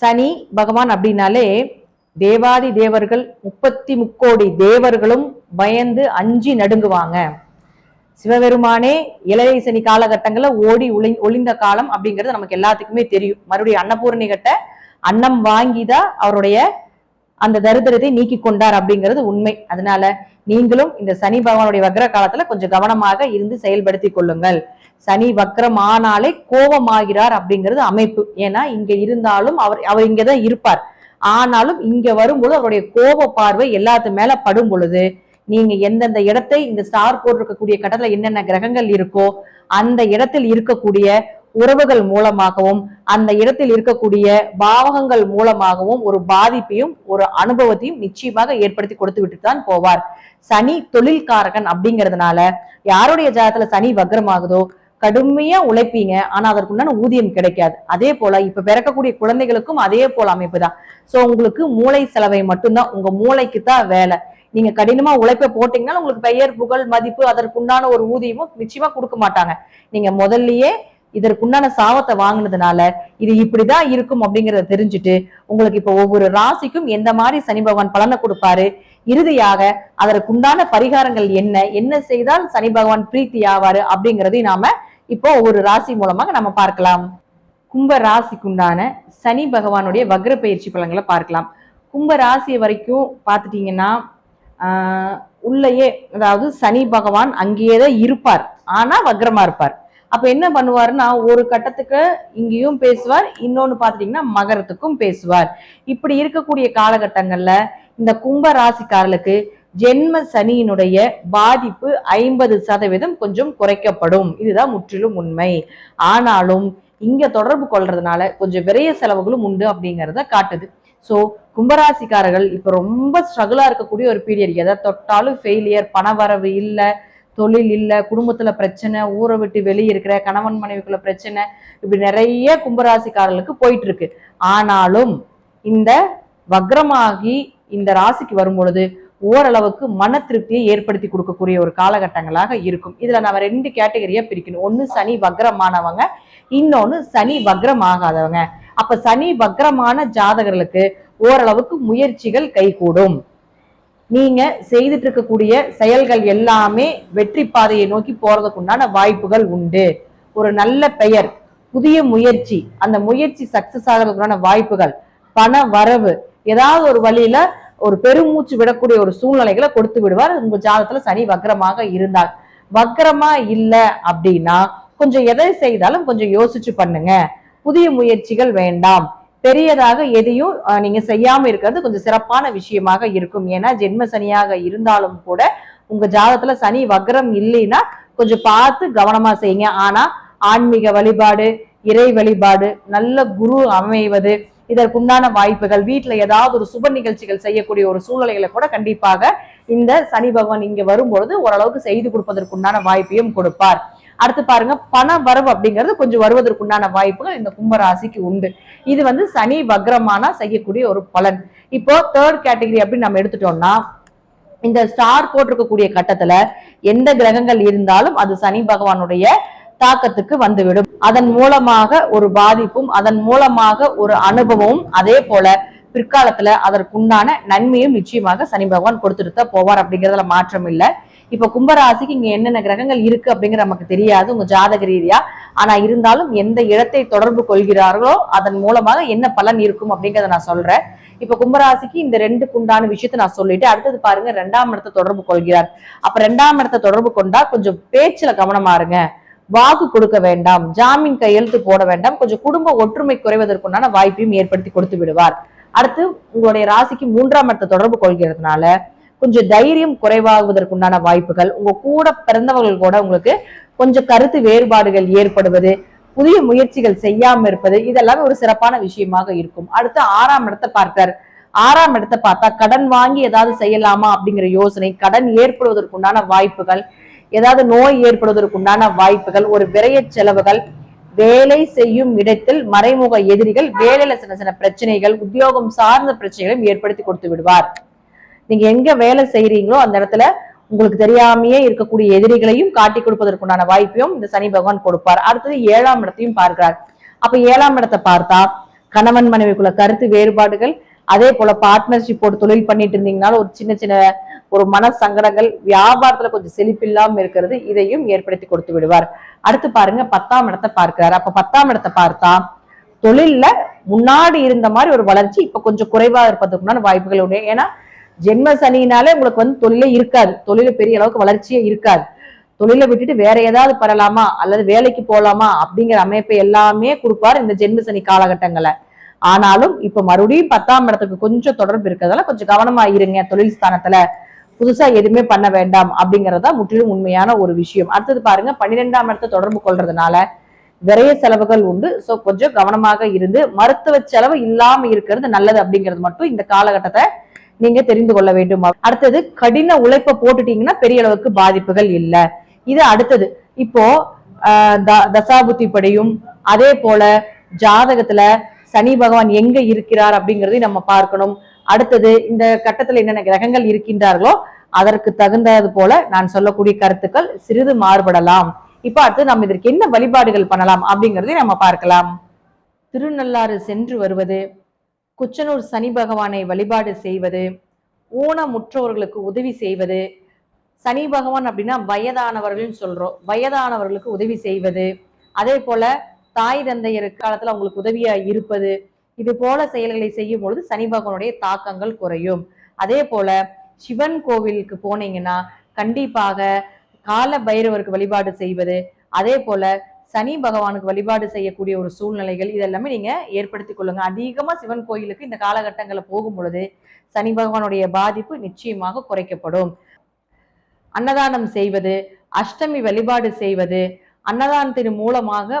சனி பகவான் அப்படின்னாலே தேவாதி தேவர்கள் முப்பத்தி முக்கோடி தேவர்களும் பயந்து அஞ்சி நடுங்குவாங்க. சிவபெருமானே இளைய சனி காலகட்டங்களில் ஓடி ஒளி ஒளிந்த காலம் அப்படிங்கிறது நமக்கு எல்லாத்துக்குமே தெரியும். மறுபடியும் அன்னபூரணி கட்ட அன்னம் வாங்கிதான் அவருடைய அந்த தரித்திரத்தை நீக்கி கொண்டார் அப்படிங்கிறது உண்மை. அதனால நீங்களும் இந்த சனி பகவானுடைய வக்ர காலத்துல கொஞ்சம் கவனமாக இருந்து செயல்படுத்தி கொள்ளுங்கள். சனி வக்ரம் ஆனாலே கோபமாகிறார் அப்படிங்கிறது அமைப்பு. ஏன்னா இங்க இருந்தாலும் அவர் அவர் இங்கதான் இருப்பார். ஆனாலும் இங்க வரும்போது அவருடைய கோப பார்வை எல்லாத்து மேல படும் பொழுது நீங்க எந்தெந்த இடத்தை இந்த ஸ்டார் போட்டிருக்கக்கூடிய கட்டத்துல என்னென்ன கிரகங்கள் இருக்கோ அந்த இடத்தில் இருக்கக்கூடிய உறவுகள் மூலமாகவும் அந்த இடத்தில் இருக்கக்கூடிய பாவகங்கள் மூலமாகவும் ஒரு பாதிப்பையும் ஒரு அனுபவத்தையும் நிச்சயமாக ஏற்படுத்தி கொடுத்து விட்டு தான் போவார். சனி தொழில்காரகன் அப்படிங்கிறதுனால யாருடைய ஜாதத்துல சனி வக்ரமாகுதோ கடுமையா உழைப்பீங்க. ஆனா அதற்குண்டான ஊதியம் கிடைக்காது. அதே போல இப்ப பிறக்கக்கூடிய குழந்தைகளுக்கும் அதே போல அமைப்பு தான். சோ உங்களுக்கு மூளை செலவை மட்டும்தான் உங்க மூளைக்கு தான் வேலை. நீங்க கடினமா உழைப்ப போட்டீங்கன்னா உங்களுக்கு பெயர் புகழ் மதிப்பு அதற்குண்டான ஒரு ஊதியமும் நிச்சயமா கொடுக்க மாட்டாங்க. நீங்க முதல்லயே இதற்குண்டான சாபத்தை வாங்கினதுனால இது இப்படிதான் இருக்கும் அப்படிங்கறத தெரிஞ்சுட்டு உங்களுக்கு இப்ப ஒவ்வொரு ராசிக்கும் எந்த மாதிரி சனி பகவான் பலனை கொடுப்பாரு? இறுதியாக அதற்குண்டான பரிகாரங்கள் என்ன? என்ன செய்தால் சனி பகவான் பிரீத்தி ஆவாரு அப்படிங்கறதையும் நாம இப்போ ஒவ்வொரு ராசி மூலமாக நம்ம பார்க்கலாம். கும்ப ராசிக்குண்டான சனி பகவானுடைய வக்ர பயிற்சி பலன்களை பார்க்கலாம். கும்ப ராசி வரைக்கும் பார்த்துட்டீங்கன்னா உள்ளேயே அதாவது சனி பகவான் அங்கேயே தான் இருப்பார். ஆனால் வக்ரமாக இருப்பார். அப்போ என்ன பண்ணுவாருன்னா ஒரு கட்டத்துக்கு இங்கேயும் பேசுவார் இன்னொன்று பார்த்துட்டிங்கன்னா மகரத்துக்கும் பேசுவார். இப்படி இருக்கக்கூடிய காலகட்டங்களில் இந்த கும்ப ராசிக்காரர்களுக்கு ஜென்ம சனியினுடைய பாதிப்பு ஐம்பது சதவீதம் கொஞ்சம் குறைக்கப்படும். இதுதான் முற்றிலும் உண்மை. ஆனாலும் இங்க தொடர்பு கொள்றதுனால கொஞ்சம் விரைய செலவுகளும் உண்டு அப்படிங்கிறத காட்டுது. ஸோ கும்பராசிக்காரர்கள் இப்போ ரொம்ப ஸ்ட்ரகிளாக இருக்கக்கூடிய ஒரு பீரியட் எதை தொட்டாலும் ஃபெயிலியர் பணவரவு இல்லை தொழில் இல்லை குடும்பத்தில் பிரச்சனை ஊரை விட்டு வெளியே இருக்கிற கணவன் மனைவிக்குள்ள பிரச்சனை இப்படி நிறைய கும்பராசிக்காரர்களுக்கு போயிட்டு இருக்கு ஆனாலும் இந்த வக்ரமாகி இந்த ராசிக்கு வரும் பொழுது ஓரளவுக்கு மன திருப்தியை ஏற்படுத்தி கொடுக்கக்கூடிய ஒரு காலகட்டங்களாக இருக்கும். இதுல நம்ம ரெண்டு கேட்டகரியா பிரிக்கணும். ஒன்னு சனி வக்ரமானவங்க இன்னொன்னு சனி வக்ரம் ஆகாதவங்க அப்ப சனி வக்ரமான ஜாதகர்களுக்கு ஓரளவுக்கு முயற்சிகள் கைகூடும். நீங்க செய்துட்டு இருக்கக்கூடிய செயல்கள் எல்லாமே வெற்றி பாதையை நோக்கி போறதுக்கு உண்டான வாய்ப்புகள் உண்டு. ஒரு நல்ல பெயர் புதிய முயற்சி அந்த முயற்சி சக்சஸ் ஆகிறதுக்குண்டான வாய்ப்புகள் பண வரவு ஏதாவது ஒரு வழியில ஒரு பெருமூச்சு விடக்கூடிய ஒரு சூழ்நிலைகளை கொடுத்து விடுவார். உங்க ஜாதத்துல சனி வக்கரமாக இருந்தால். வக்கரமா இல்ல அப்படின்னா கொஞ்சம் எதை செய்தாலும் கொஞ்சம் யோசிச்சு பண்ணுங்க. புதிய முயற்சிகள் வேண்டாம். பெரியதாக எதையும் நீங்க செய்யாம இருக்கிறது கொஞ்சம் சிறப்பான விஷயமாக இருக்கும். ஏன்னா ஜென்ம சனியாக இருந்தாலும் கூட உங்க ஜாதகத்துல சனி வக்ரம் இல்லைன்னா கொஞ்சம் பார்த்து கவனமா செய்யுங்க. ஆனா ஆன்மீக வழிபாடு இறை வழிபாடு நல்ல குரு அமைவது இதற்குண்டான வாய்ப்புகள் வீட்டில் ஏதாவது ஒரு சுப நிகழ்ச்சிகள் செய்யக்கூடிய ஒரு சூழ்நிலைகளை கூட கண்டிப்பாக இந்த சனி பகவான் இங்க வரும்பொழுது ஓரளவுக்கு செய்து கொடுப்பதற்குண்டான வாய்ப்பையும் கொடுப்பார். அடுத்து பாருங்க பண வரவு அப்படிங்கிறது கொஞ்சம் வருவதற்குண்டான வாய்ப்புகள் இந்த கும்பராசிக்கு உண்டு. இது வந்து சனி வக்ரமானா செய்யக்கூடிய ஒரு பலன். இப்போ தேர்ட் கேட்டகரி அப்படின்னு நம்ம எடுத்துட்டோம்னா இந்த ஸ்டார் போட்டிருக்கக்கூடிய கட்டத்துல எந்த கிரகங்கள் இருந்தாலும் அது சனி பகவானுடைய தாக்கத்துக்கு வந்துவிடும். அதன் மூலமாக ஒரு பாதிப்பும் அதன் மூலமாக ஒரு அனுபவமும் அதே போல பிற்காலத்துல அதற்குண்டான நன்மையும் நிச்சயமாக சனி பகவான் கொடுத்துட்டு தான் போவார் அப்படிங்கறதுல மாற்றம் இல்லை. இப்ப கும்பராசிக்கு இங்க என்னென்ன கிரகங்கள் இருக்கு அப்படிங்கிற நமக்கு தெரியாது உங்க ஜாதக ரீதியா. ஆனா இருந்தாலும் எந்த இடத்தை தொடர்பு கொள்கிறார்களோ அதன் மூலமாக என்ன பலன் இருக்கும் அப்படிங்கறத நான் சொல்றேன். இப்ப கும்பராசிக்கு இந்த ரெண்டுக்கு உண்டான விஷயத்த நான் சொல்லிட்டு அடுத்தது பாருங்க ரெண்டாம் இடத்தை தொடர்பு கொள்கிறார். அப்ப ரெண்டாம் இடத்தை தொடர்பு கொண்டா கொஞ்சம் பேச்சுல கவனமா இருங்க. வாக்கு கொடுக்க வேண்டாம் ஜாமீன் கையெழுத்து போட வேண்டாம் கொஞ்சம் குடும்ப ஒற்றுமை குறைவதற்குண்டான வாய்ப்பையும் ஏற்படுத்தி கொடுத்து விடுவார். அடுத்து உங்களுடைய ராசிக்கு மூன்றாம் இடத்தை தொடர்பு கொள்கிறதுனால கொஞ்சம் தைரியம் குறைவாகுவதற்குண்டான வாய்ப்புகள் உங்க கூட பிறந்தவர்கள் கூட உங்களுக்கு கொஞ்சம் கருத்து வேறுபாடுகள் ஏற்படுவது புதிய முயற்சிகள் செய்யாம இருப்பது இதெல்லாம் ஒரு சிறப்பான விஷயமாக இருக்கும். அடுத்து ஆறாம் இடத்தை பார்த்தார். ஆறாம் இடத்தை பார்த்தா கடன் வாங்கி ஏதாவது செய்யலாமா அப்படிங்கிற யோசனை கடன் ஏற்படுவதற்குண்டான வாய்ப்புகள் ஏதாவது நோய் ஏற்படுவதற்குண்டான வாய்ப்புகள் ஒரு விரைய செலவுகள் வேலை செய்யும் இடத்தில் மறைமுக எதிரிகள் வேலையில சின்ன சின்ன பிரச்சனைகள் உத்தியோகம் சார்ந்த பிரச்சனைகளையும் ஏற்படுத்தி கொடுத்து விடுவார். நீங்க எங்க வேலை செய்யறீங்களோ அந்த இடத்துல உங்களுக்கு தெரியாமையே இருக்கக்கூடிய எதிரிகளையும் காட்டி கொடுப்பதற்குண்டான வாய்ப்பையும் இந்த சனி பகவான் கொடுப்பார். அடுத்தது ஏழாம் இடத்தையும் பார்க்கிறார். அப்ப ஏழாம் இடத்தை பார்த்தா கணவன் மனைவிக்குள்ள கருத்து வேறுபாடுகள் அதே போல பார்ட்னர்ஷிப் போட்டு தொழில் பண்ணிட்டு இருந்தீங்கனாலும் ஒரு சின்ன சின்ன ஒரு மன சங்கடங்கள் வியாபாரத்துல கொஞ்சம் செழிப்பில்லாம இருக்கிறது இதையும் ஏற்படுத்தி கொடுத்து விடுவார். அடுத்து பாருங்க பத்தாம் இடத்தை பார்க்கிறார். அப்ப பத்தாம் இடத்தை பார்த்தா தொழில்ல முன்னாடி இருந்த மாதிரி ஒரு வளர்ச்சி இப்ப கொஞ்சம் குறைவா இருப்பதற்குண்டான வாய்ப்புகள் உண்டு. ஏன்னா ஜென்ம சனினாலே உங்களுக்கு வந்து தொழிலே இருக்காது. தொழில பெரிய அளவுக்கு வளர்ச்சியே இருக்காது. தொழிலை விட்டுட்டு வேற ஏதாவது பரலாமா அல்லது வேலைக்கு போலாமா? அப்படிங்கிற அமைப்பை எல்லாமே கொடுப்பார் இந்த ஜென்ம சனி காலகட்டங்களை ஆனாலும் இப்ப மறுபடியும் பத்தாம் இடத்துக்கு கொஞ்சம் தொடர்பு இருக்கிறதால கொஞ்சம் கவனமா இருங்க தொழில் ஸ்தானத்துல. புதுசா எதுவுமே பண்ண வேண்டாம் அப்படிங்கறதா முற்றிலும் உண்மையான ஒரு விஷயம். அடுத்தது பாருங்க பன்னிரெண்டாம் இடத்தை தொடர்பு கொள்றதுனால விரைய செலவுகள் உண்டு. சோ கொஞ்சம் கவனமாக இருந்து மருத்துவ செலவு இல்லாம இருக்கிறது நல்லது அப்படிங்கிறது மட்டும் இந்த காலகட்டத்தை நீங்க தெரிந்து கொள்ள வேண்டும். அடுத்தது கடின உழைப்பை போட்டுட்டீங்கன்னா பெரிய அளவுக்கு பாதிப்புகள் இல்ல. இது அடுத்தது இப்போ ஆஹ் தசாபுத்தி படியும். அதே போல ஜாதகத்துல சனி பகவான் எங்க இருக்கிறார் அப்படிங்கறதையும் நம்ம பார்க்கணும். அடுத்தது இந்த கட்டத்துல என்னென்ன கிரகங்கள் இருக்கின்றார்களோ அதற்கு தகுந்தது போல நான் சொல்லக்கூடிய கருத்துக்கள் சிறிது மாறுபடலாம். இப்ப அடுத்து நம்ம இதற்கு என்ன வழிபாடுகள் பண்ணலாம் அப்படிங்கறதை நம்ம பார்க்கலாம். திருநள்ளாறு சென்று வருவது குச்சனூர் சனி பகவானை வழிபாடு செய்வது ஊனமுற்றோர்களுக்கு உதவி செய்வது சனி பகவான் அப்படின்னா வயதானவர்கள்னு சொல்றோம். வயதானவர்களுக்கு உதவி செய்வது. அதே போல தாய் தந்தையர் காலத்துல அவங்களுக்கு உதவியா இருப்பது இது போல செயல்களை செய்யும் பொழுது சனி பகவானுடைய தாக்கங்கள் குறையும். அதே போல சிவன் கோவிலுக்கு போனீங்கன்னா கண்டிப்பாக கால பைரவருக்கு வழிபாடு செய்வது அதே போல சனி பகவானுக்கு வழிபாடு செய்யக்கூடிய ஒரு சூழ்நிலைகள் இதெல்லாமே நீங்க ஏற்படுத்திக் கொள்ளுங்க. அதிகமா சிவன் கோயிலுக்கு இந்த காலகட்டங்களில் போகும் பொழுது சனி பகவானுடைய பாதிப்பு நிச்சயமாக குறைக்கப்படும். அன்னதானம் செய்வது அஷ்டமி வழிபாடு செய்வது அன்னதானத்தின் மூலமாக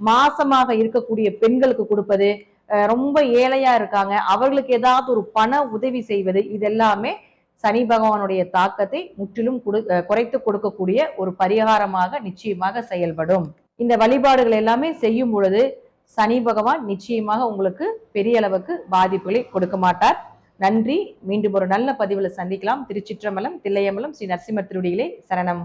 மாசமாக இருக்கக்கூடிய பெண்களுக்கு கொடுப்பது ரொம்ப ஏழையா இருக்காங்க. அவர்களுக்கு ஏதாவது ஒரு பண உதவி செய்வது இதெல்லாமே சனி பகவானுடைய தாக்கத்தை முற்றிலும் குடு குறைத்து கொடுக்கக்கூடிய ஒரு பரிகாரமாக நிச்சயமாக செயல்படும். இந்த வழிபாடுகள் எல்லாமே செய்யும் பொழுது சனி பகவான் நிச்சயமாக உங்களுக்கு பெரிய அளவுக்கு பாதிப்புகளை கொடுக்க மாட்டார். நன்றி. மீண்டும் ஒரு நல்ல பதிவுல சந்திக்கலாம். திருச்சிற்றம்பலம் தில்லையம்பலம் ஸ்ரீ நரசிம்மர் திருடிகளே சரணம்.